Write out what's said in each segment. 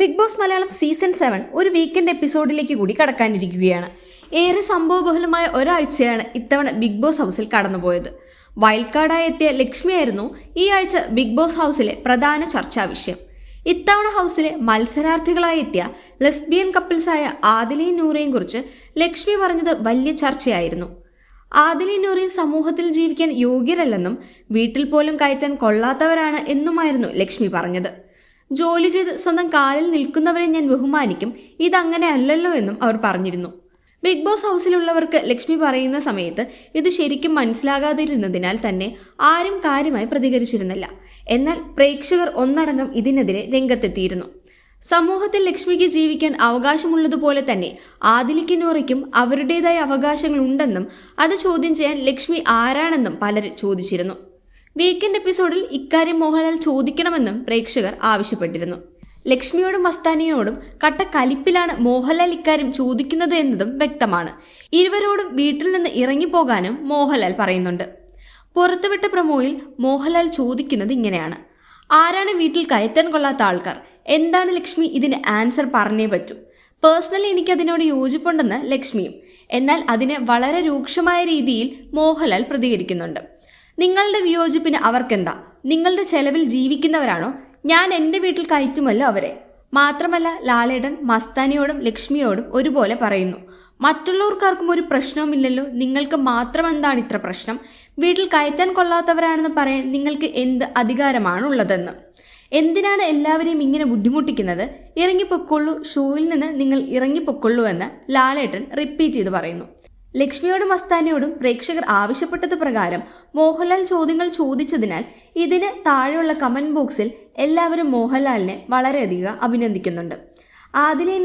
Big Boss Malayalam season seven ഒരു weekend എപ്പിസോഡിലേക്ക് കൂടി കടക്കാനിരിക്കുകയാണ്. ഏറെ സംഭവബഹുലമായ ഒരാഴ്ചയാണ് ഇത്തവണ ബിഗ് ബോസ് ഹൗസിൽ കടന്നുപോയത്. വൈൽഡ് കാർഡായി എത്തിയ ലക്ഷ്മിയായിരുന്നു ഈ ആഴ്ച ബിഗ് ബോസ് ഹൗസിലെ പ്രധാന ചർച്ചാ വിഷയം. ഇത്തവണ ഹൗസിലെ മത്സരാർത്ഥികളായി എത്തിയ ലെസ്ബിയൻ കപ്പിൾസായ ആദിലയും നൂറയും കുറിച്ച് ലക്ഷ്മി പറഞ്ഞത് വലിയ ചർച്ചയായിരുന്നു. ആദിലി നൂറയും സമൂഹത്തിൽ ജീവിക്കാൻ യോഗ്യരല്ലെന്നും വീട്ടിൽ പോലും കയറ്റാൻ കൊള്ളാത്തവരാണ് എന്നുമായിരുന്നു ലക്ഷ്മി പറഞ്ഞത്. ജോലി ചെയ്ത് സ്വന്തം കാലിൽ നിൽക്കുന്നവരെ ഞാൻ ബഹുമാനിക്കും. ഇതങ്ങനെ അല്ലല്ലോ എന്നും അവർ പറഞ്ഞിരുന്നു. ബിഗ് ബോസ് ഹൗസിലുള്ളവർക്ക് ലക്ഷ്മി പറയുന്ന സമയത്ത് ഇത് ശരിക്കും മനസ്സിലാകാതിരുന്നതിനാൽ തന്നെ ആരും കാര്യമായി പ്രതികരിച്ചിരുന്നില്ല. എന്നാൽ പ്രേക്ഷകർ ഒന്നടങ്കം ഇതിനെതിരെ രംഗത്തെത്തിയിരുന്നു. സമൂഹത്തിൽ ലക്ഷ്മിക്ക് ജീവിക്കാൻ അവകാശമുള്ളതുപോലെ തന്നെ ആദിലിക്ക് നോറയ്ക്കും അവരുടേതായ അവകാശങ്ങളുണ്ടെന്നും അത് ചോദ്യം ചെയ്യാൻ ലക്ഷ്മി ആരാണെന്നും പലരും ചോദിച്ചിരുന്നു. വീക്കെൻഡ് എപ്പിസോഡിൽ ഇക്കാര്യം മോഹൻലാൽ ചോദിക്കണമെന്നും പ്രേക്ഷകർ ആവശ്യപ്പെട്ടിരുന്നു. ലക്ഷ്മിയോടും മസ്താനിയോടും കട്ട കലിപ്പിലാണ് മോഹൻലാൽ ഇക്കാര്യം ചോദിക്കുന്നത് എന്നതും വ്യക്തമാണ്. ഇരുവരോടും വീട്ടിൽ നിന്ന് ഇറങ്ങിപ്പോകാനും മോഹൻലാൽ പറയുന്നുണ്ട്. പുറത്തുവിട്ട പ്രമോയിൽ മോഹൻലാൽ ചോദിക്കുന്നത് ഇങ്ങനെയാണ്. ആരാണ് വീട്ടിൽ കയറ്റാൻ കൊള്ളാത്ത ആൾക്കാർ? എന്താണ് ലക്ഷ്മി ഇതിന് ആൻസർ പറഞ്ഞേ പറ്റൂ? പേഴ്സണലി എനിക്ക് അതിനോട് യോജിപ്പുണ്ടെന്ന് ലക്ഷ്മിയും. എന്നാൽ അതിന് വളരെ രൂക്ഷമായ രീതിയിൽ മോഹൻലാൽ പ്രതികരിക്കുന്നുണ്ട്. നിങ്ങളുടെ വിയോജിപ്പിന് അവർക്കെന്താ? നിങ്ങളുടെ ചെലവിൽ ജീവിക്കുന്നവരാണോ? ഞാൻ എന്റെ വീട്ടിൽ കയറ്റുമല്ലോ അവരെ. മാത്രമല്ല ലാലേട്ടൻ മസ്താനിയോടും ലക്ഷ്മിയോടും ഒരുപോലെ പറയുന്നു. മറ്റുള്ളവർക്കാർക്കും ഒരു പ്രശ്നവുമില്ലല്ലോ. നിങ്ങൾക്ക് മാത്രം എന്താണ് ഇത്ര പ്രശ്നം? വീട്ടിൽ കയറ്റാൻ കൊള്ളാത്തവരാണെന്ന് പറയാൻ നിങ്ങൾക്ക് എന്ത് അധികാരമാണ് അധികാരമാണുള്ളതെന്ന്? എന്തിനാണ് എല്ലാവരെയും ഇങ്ങനെ ബുദ്ധിമുട്ടിക്കുന്നത്? ഇറങ്ങിപ്പൊക്കൊള്ളൂ ഷോയിൽ നിന്ന് നിങ്ങൾ ഇറങ്ങിപ്പൊക്കൊള്ളൂ എന്ന് ലാലേട്ടൻ റിപ്പീറ്റ് ചെയ്ത് പറയുന്നു. ലക്ഷ്മിയോടും അസ്താനയോടും പ്രേക്ഷകർ ആവശ്യപ്പെട്ടത് പ്രകാരം മോഹൻലാൽ ചോദ്യങ്ങൾ ചോദിച്ചതിനാൽ ഇതിന് താഴെയുള്ള കമന്റ് ബോക്സിൽ എല്ലാവരും മോഹൻലാലിനെ വളരെയധികം അഭിനന്ദിക്കുന്നുണ്ട്.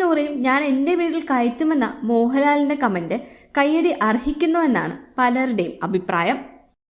നൂറയും ഞാൻ എന്റെ വീട്ടിൽ കയറ്റുമെന്ന മോഹൻലാലിന്റെ കമന്റ് കയ്യടി അർഹിക്കുന്നുവെന്നാണ് പലരുടെയും അഭിപ്രായം.